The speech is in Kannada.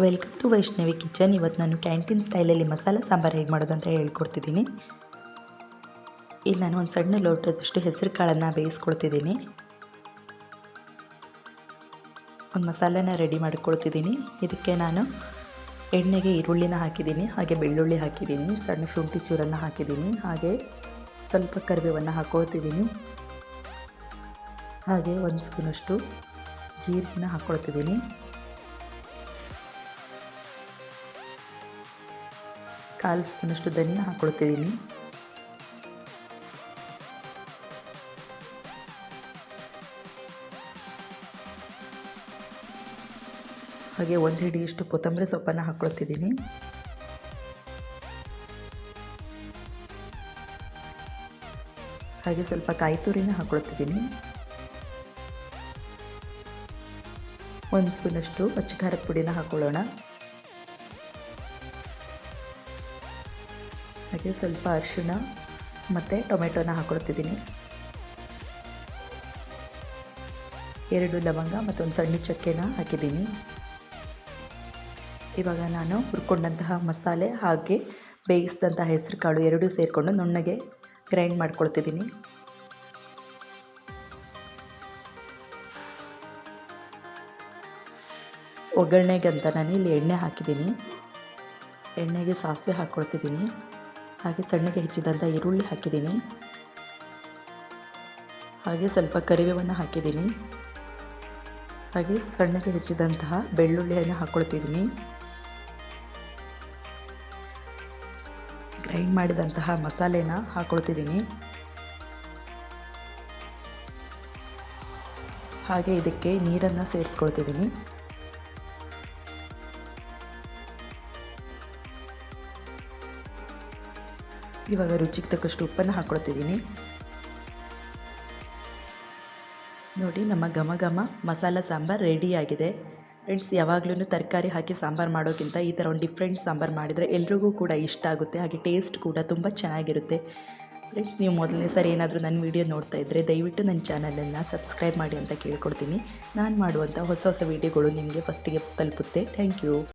Welcome to Vaishnavi kitchen. ಇವತ್ತು ನಾನು ಕ್ಯಾಂಟೀನ್ ಸ್ಟೈಲಲ್ಲಿ ಮಸಾಲೆ ಸಾಂಬಾರು ಹೇಗೆ ಮಾಡೋದು ಅಂತ ಹೇಳ್ಕೊಡ್ತಿದ್ದೀನಿ. ಇಲ್ಲಿ ನಾನು ಒಂದು ಸಣ್ಣ ಲೋಟದಷ್ಟು ಹೆಸರು ಕಾಳನ್ನು ಬೇಯಿಸ್ಕೊಳ್ತಿದ್ದೀನಿ ಒಂದು ಮಸಾಲೆನ ರೆಡಿ ಮಾಡಿಕೊಳ್ತಿದ್ದೀನಿ ಇದಕ್ಕೆ ನಾನು ಎಣ್ಣೆಗೆ ಈರುಳ್ಳಿನ ಹಾಕಿದ್ದೀನಿ, ಹಾಗೆ ಬೆಳ್ಳುಳ್ಳಿ ಹಾಕಿದ್ದೀನಿ, ಸಣ್ಣ ಶುಂಠಿ ಚೂರನ್ನು ಹಾಕಿದ್ದೀನಿ, ಹಾಗೆ ಸ್ವಲ್ಪ ಕರಿಬೇವನ್ನು ಹಾಕ್ಕೊಳ್ತಿದ್ದೀನಿ ಹಾಗೆ ಒಂದು ಸ್ಪೂನಷ್ಟು ಜೀರಿಗೆನ ಹಾಕ್ಕೊಳ್ತಿದ್ದೀನಿ ಕಾಲು ಸ್ಪೂನಷ್ಟು ಧನಿಯ ಹಾಕ್ಕೊಳ್ತಿದ್ದೀನಿ ಹಾಗೆ ಒಂದು ಹಿಡಿಯಷ್ಟು ಕೊತ್ತಂಬರಿ ಸೊಪ್ಪನ್ನು ಹಾಕ್ಕೊಳ್ತಿದ್ದೀನಿ ಹಾಗೆ ಸ್ವಲ್ಪ ಕಾಯಿ ತುರಿನ ಹಾಕ್ಕೊಳ್ತಿದ್ದೀನಿ ಒಂದು ಸ್ಪೂನಷ್ಟು ಖಾರದ ಪುಡಿನ ಹಾಕ್ಕೊಳ್ಳೋಣ ಹಾಗೆ ಸ್ವಲ್ಪ ಅರಿಶಿಣ ಮತ್ತು ಟೊಮೆಟೊನ ಹಾಕ್ಕೊಳ್ತಿದ್ದೀನಿ ಎರಡು ಲವಂಗ ಮತ್ತು ಒಂದು ಸಣ್ಣ ಚಕ್ಕೆನ ಹಾಕಿದ್ದೀನಿ. ಇವಾಗ ನಾನು ಹುರ್ಕೊಂಡಂತಹ ಮಸಾಲೆ ಹಾಗೆ ಬೇಯಿಸಿದಂತಹ ಹೆಸರು ಕಾಳು ಎರಡೂ ಸೇರಿಕೊಂಡು ನುಣ್ಣಗೆ ಗ್ರೈಂಡ್ ಮಾಡ್ಕೊಳ್ತಿದ್ದೀನಿ. ಒಗ್ಗರಣೆಗೆ ಅಂತ ನಾನು ಇಲ್ಲಿ ಎಣ್ಣೆ ಹಾಕಿದ್ದೀನಿ. ಎಣ್ಣೆಗೆ ಸಾಸಿವೆ ಹಾಕ್ಕೊಳ್ತಿದ್ದೀನಿ ಹಾಗೆ ಸಣ್ಣಗೆ ಹೆಚ್ಚಿದಂಥ ಈರುಳ್ಳಿ ಹಾಕಿದ್ದೀನಿ. ಹಾಗೆ ಸ್ವಲ್ಪ ಕರಿಬೇವನ್ನು ಹಾಕಿದ್ದೀನಿ. ಹಾಗೆ ಸಣ್ಣಗೆ ಹೆಚ್ಚಿದಂತಹ ಬೆಳ್ಳುಳ್ಳಿಯನ್ನು ಹಾಕ್ಕೊಳ್ತಿದ್ದೀನಿ ಗ್ರೈಂಡ್ ಮಾಡಿದಂತಹ ಮಸಾಲೆನ ಹಾಕ್ಕೊಳ್ತಿದ್ದೀನಿ ಹಾಗೆ ಇದಕ್ಕೆ ನೀರನ್ನು ಸೇರಿಸ್ಕೊಳ್ತಿದ್ದೀನಿ. ಇವಾಗ ರುಚಿಗೆ ತಕ್ಕಷ್ಟು ಉಪ್ಪನ್ನು ಹಾಕ್ಕೊಳ್ತಿದ್ದೀನಿ ನೋಡಿ ನಮ್ಮ ಘಮ ಘಮ ಮಸಾಲ ಸಾಂಬಾರು ರೆಡಿಯಾಗಿದೆ ಫ್ರೆಂಡ್ಸ್ ಯಾವಾಗಲೂ ತರಕಾರಿ ಹಾಕಿ ಸಾಂಬಾರು ಮಾಡೋಕ್ಕಿಂತ ಈ ಥರ ಒಂದು ಡಿಫ್ರೆಂಟ್ ಸಾಂಬಾರು ಮಾಡಿದರೆ ಎಲ್ರಿಗೂ ಕೂಡ ಇಷ್ಟ ಆಗುತ್ತೆ, ಹಾಗೆ ಟೇಸ್ಟ್ ಕೂಡ ತುಂಬ ಚೆನ್ನಾಗಿರುತ್ತೆ. ಫ್ರೆಂಡ್ಸ್ ನೀವು ಮೊದಲನೇ ಸರಿ ಏನಾದರೂ ನನ್ನ ವೀಡಿಯೋ ನೋಡ್ತಾ ಇದ್ದರೆ ದಯವಿಟ್ಟು ನನ್ನ ಚಾನಲನ್ನು ಸಬ್ಸ್ಕ್ರೈಬ್ ಮಾಡಿ ಅಂತ ಕೇಳ್ಕೊಡ್ತೀನಿ. ನಾನು ಮಾಡುವಂಥ ಹೊಸ ಹೊಸ ವೀಡಿಯೋಗಳು ನಿಮಗೆ ಫಸ್ಟಿಗೆ ತಲುಪುತ್ತೆ. Thank you